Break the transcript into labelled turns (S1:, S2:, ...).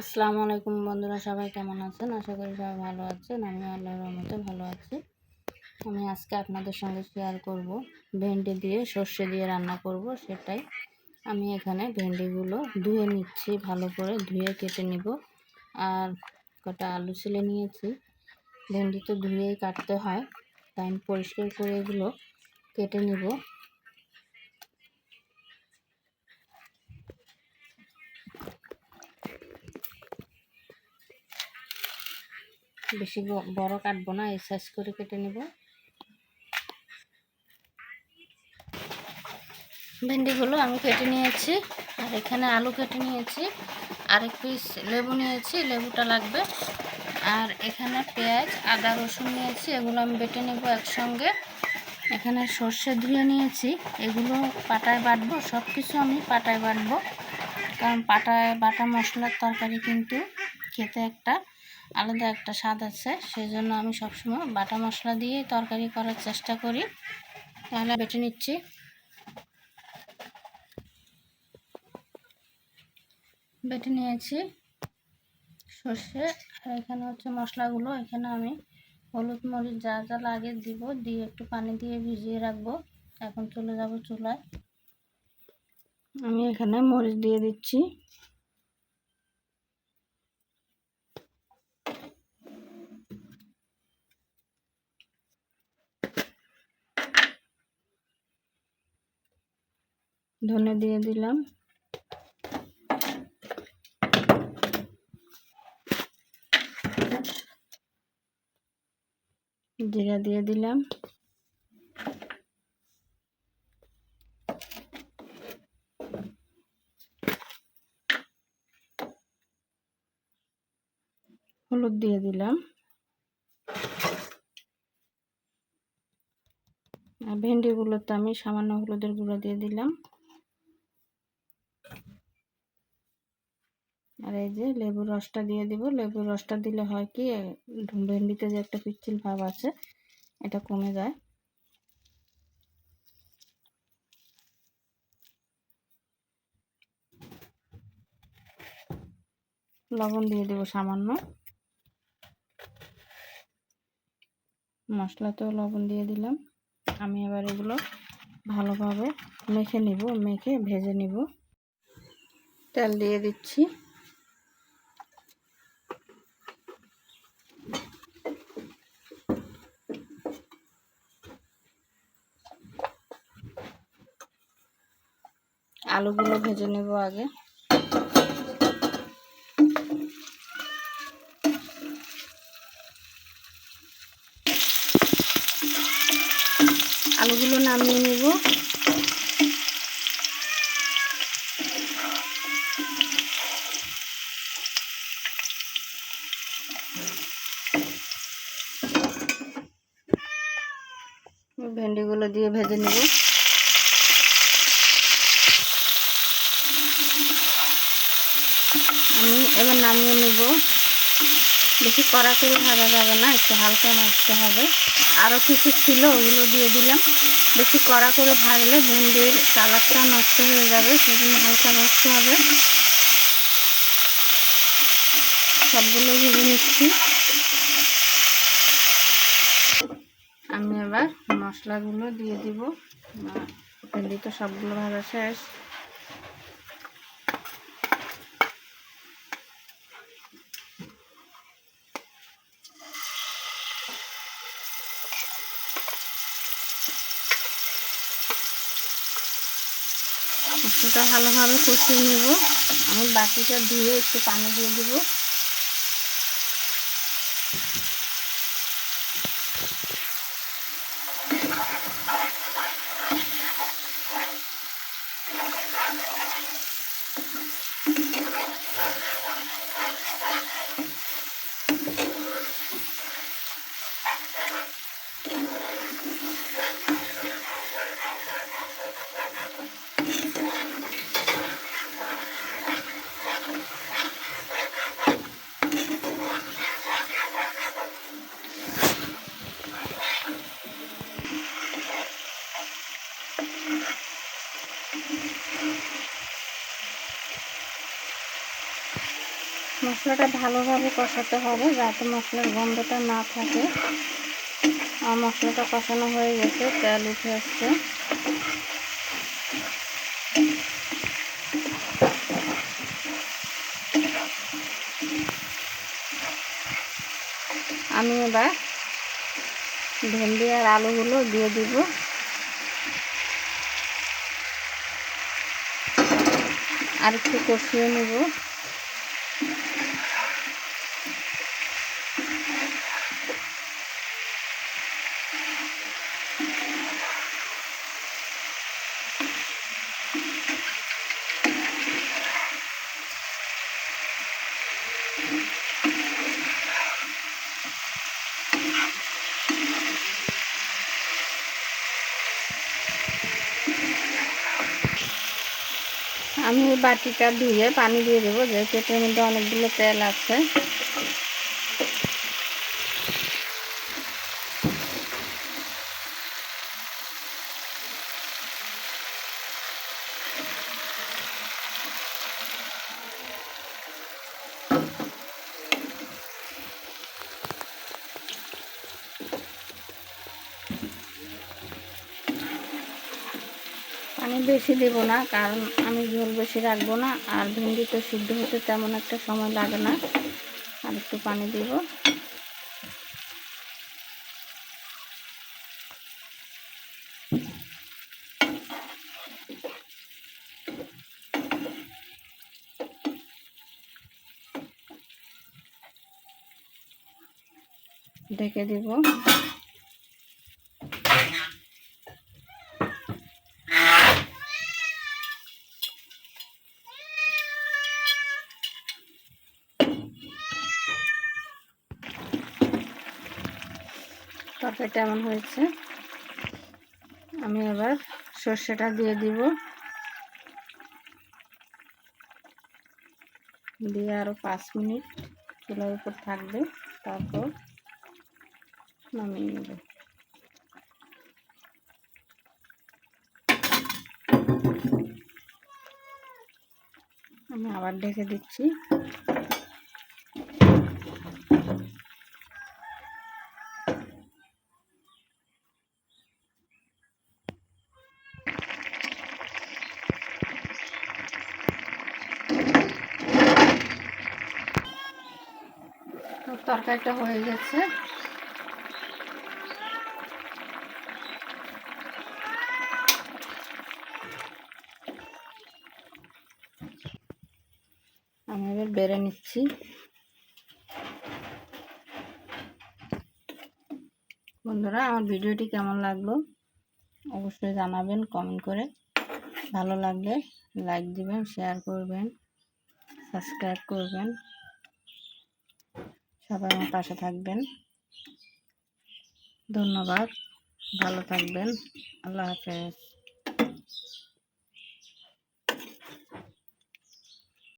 S1: আসসালামু আলাইকুম বন্ধুরা, সবাই কেমন আছেন? আশা করি সবাই ভালো আছেন। আমি আল্লাহর রহমতে ভালো আছি। আমি আজকে আপনাদের সঙ্গে শেয়ার করব। ভেন্ডি দিয়ে সর্ষে দিয়ে রান্না করব, সেটাই। আমি এখানে ভেন্ডিগুলো ধুয়ে নিচ্ছি, ভালো করে ধুয়ে কেটে নিব। আর কটা আলু ছিলে নিয়েছি। ভেন্ডি তো ধুয়েই কাটতে হয়, তাই আমি পরিষ্কার করে এগুলো কেটে নিব। বেশি বড় কাটবো না, এই সাইজ করে কেটে নেব। ভেন্ডিগুলো আমি কেটে নিয়েছি, আর এখানে আলু কেটে নিয়েছি, আর এক পিস লেবু নিয়েছি, লেবুটা লাগবে। আর এখানে পেঁয়াজ, আদা, রসুন নিয়েছি, এগুলো আমি বেটে নেব একসঙ্গে। এখানে সর্ষে ধুয়ে নিয়েছি, এগুলো পাটায় বাটবো সব কিছু আমি পাটায় বাটবো। কারণ পাটায় বাটা মশলার তরকারি কিন্তু খেতে একটা আলাদা একটা স্বাদ আছে সেই জন্য আমি সবসময় বাটা মশলা দিয়ে তরকারি করার চেষ্টা করি। তাহলে বেটে নিচ্ছি। বেটে নিয়েছি সর্ষে, আর এখানে হচ্ছে মশলাগুলো। এখানে আমি হলুদ মরিচ যা যা লাগে দিব, দিয়ে একটু পানি দিয়ে ভিজিয়ে রাখব। এখন চলে যাব চুলায়। আমি এখানে মরিচ দিয়ে দিচ্ছি। ধনে দিয়ে দিলাম। জিরা দিয়ে দিলাম। হলুদ দিয়ে দিলাম। ভেন্ডিগুলোতে আমি সামান্য হলুদের গুঁড়ো দিয়ে দিলাম। আর এই যে লেবুর রসটা দিয়ে দিব। লেবুর রসটা দিলে হয় কি, ভেন্ডিতে যে একটা পিচ্ছিল ভাব আছে, এটা কমে যায়। লবণ দিয়ে দেব সামান্য। মশলাতেও লবণ দিয়ে দিলাম। আমি এবার এগুলো ভালোভাবে মেখে নিব, মেখে ভেজে নিব। তেল দিয়ে দিচ্ছি। আলুগুলো ভেজে নেব আগে। আলুগুলো নামিয়ে নেব। ভেন্ডিগুলো দিয়ে ভেজে নেব। আমি এবার নামিয়ে নেব। বেশি কড়া করে ভাজা যাবে না, একটু হালকা মাখতে হবে। আরও কিছু ছিল, ওগুলো দিয়ে দিলাম। বেশি কড়া করে ভাজলে ভেন্ডির কালারটা নষ্ট হয়ে যাবে, সেজন্য হালকা ভাজতে হবে। সবগুলো ভেজে নিচ্ছি। আমি এবার মশলাগুলো দিয়ে দিব। ভেন্ডি তো সবগুলো ভাজা শেষ। মশলাটা ভালোভাবে কষিয়ে নেব। আমি বাকিটা ধুয়ে একটু পানি দিয়ে দেব। মশলাটা ভালোভাবে কষাতে হবে যাতে মশলার গন্ধটা না থাকে। আর মশলাটা কষানো হয়ে গেছে, তেল উঠে আসছে। আমি এবার ভেন্ডি আর আলুগুলো দিয়ে দিব। আর একটু কষিয়ে নেব। আমি বাটিটা ধুয়ে পানি দিয়ে দেবো যেহেতু এটার মধ্যে অনেকগুলো তেল আছে। পানি বেশি দেবো না, কারণ আমি ঝোল বেশি রাখব না, আর ভেন্ডি তো সিদ্ধ হতে তেমন একটা সময় লাগে না। আর একটু পানি দেব। ঢেকে দিব। তরকারিটা এমন হয়েছে। আমি এবার সর্ষেটা দিয়ে দিব। দিয়ে আরও পাঁচ মিনিট চুলার উপর থাকবে, তারপর নামিয়ে নেব। আমি আবার ঢেকে দিচ্ছি। তরকারিটা হয়ে গেছে। আমি এবার বেড়ে নিচ্ছি। বন্ধুরা, আমার ভিডিওটি কেমন লাগল? অবশ্যই জানাবেন কমেন্ট করে। ভালো লাগলে লাইক দিবেন শেয়ার করবেন সাবস্ক্রাইব করবেন। সবাই আমার পাশে থাকবেন। ধন্যবাদ। ভালো থাকবেন। আল্লাহ হাফেজ।